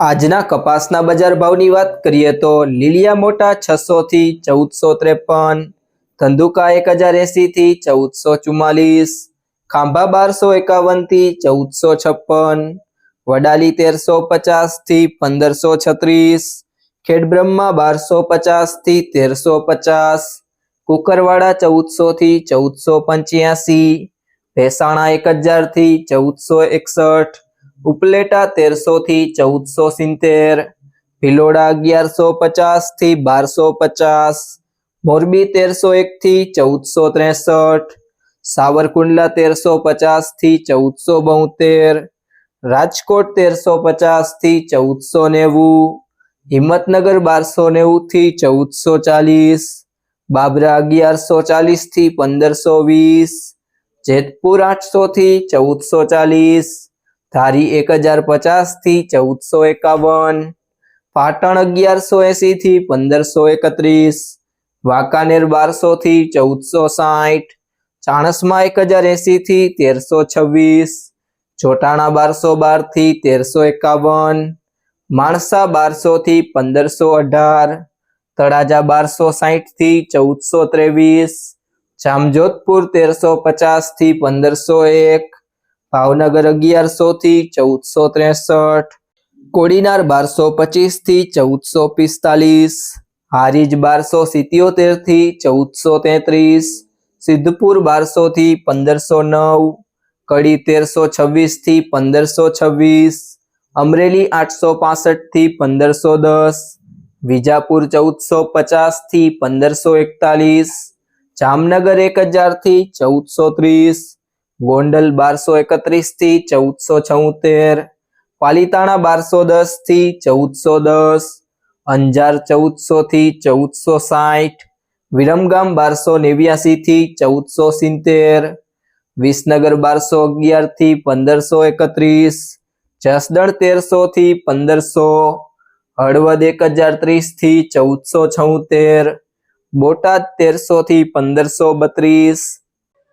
આજના કપાસના બજાર ભાવની વાત કરીએ તો લીલિયા મોટા છસો થી ચૌદસો ત્રેપન, ધંધુકા એક હજાર એસી થી ચૌદસો ચુમ્માલીસ, ખાંભા બારસો એકાવનથી ચૌદસો છપ્પન, વડાલી તેરસો પચાસથી પંદરસો છત્રીસ, ખેડબ્રહ્મા બારસો પચાસથી તેરસો પચાસ, કુકરવાડા ચૌદસો થી ચૌદસો પંચ્યાસી, ભેસાણા એક હજારથી ચૌદસો એકસઠ ઉપલેટા તેરસો થી ચૌદસો સિત્તેર, ભિલોડા અગિયારસો પચાસથી બારસો પચાસ, મોરબી તેરસો એક થી ચૌદસો ત્રેસઠ, સાવરકુંડલા તેરસો પચાસથી ચૌદસો બોતેર, રાજકોટ તેરસો પચાસથી ચૌદસો નેવું, હિંમતનગર બારસો નેવું થી ચૌદસો ચાલીસ, બાબરા અગિયારસો ચાલીસથી પંદરસો વીસ, જેતપુર આઠસો થી ચૌદસો ચાલીસ ધારી એક હજાર પચાસથી ચૌદસો એકાવન, પાટણ અગિયારસો એસી થી પંદરસો એકત્રીસ, વાંકાનેર બારસો થી ચૌદસો સાઠ, ચાણસમાં એક હજાર એસી થી તેરસો છવ્વીસ જોટાણા બારસો બારથી તેરસો એકાવન, માણસા બારસો થી પંદરસો અઢાર, તળાજા બારસો સાઠથી ચૌદસો ત્રેવીસ, જામજોધપુર તેરસો પચાસથી પંદરસો એક ભાવનગર અગિયારસો થી ચૌદસો ત્રેસઠ, કોડીનાર બારસો પચીસથી ચૌદસો પિસ્તાલીસ, હારીજ બારસો સિત્યોતેરથી ચૌદસો તેત્રીસ, સિદ્ધપુર બારસો થી પંદરસો નવ, કડી તેરસો છવ્વીસથી પંદરસો છવ્વીસ, અમરેલી આઠસો પાસઠથી પંદરસો દસ, વિજાપુર ચૌદસો પચાસથી પંદરસો એકતાલીસ, જામનગર એક હજારથી ચૌદસો ત્રીસ ગોંડલ બારસો એકત્રીસથી ચૌદસો છોતેર, પાલીતાણા બારસો દસથી ચૌદસો દસ, અંજાર ચૌદસો થી ચૌદસો સાઠ, વિરમગામ બારસો નેવ્યાસી થી ચૌદસો સિત્તેર, વિસનગર બારસો અગિયારથી પંદરસો એકત્રીસ, જસદણ તેરસો થી પંદરસો, હળવદ એક હજાર ત્રીસથી ચૌદસો છોતેર, બોટાદ તેરસો થી પંદરસો બત્રીસ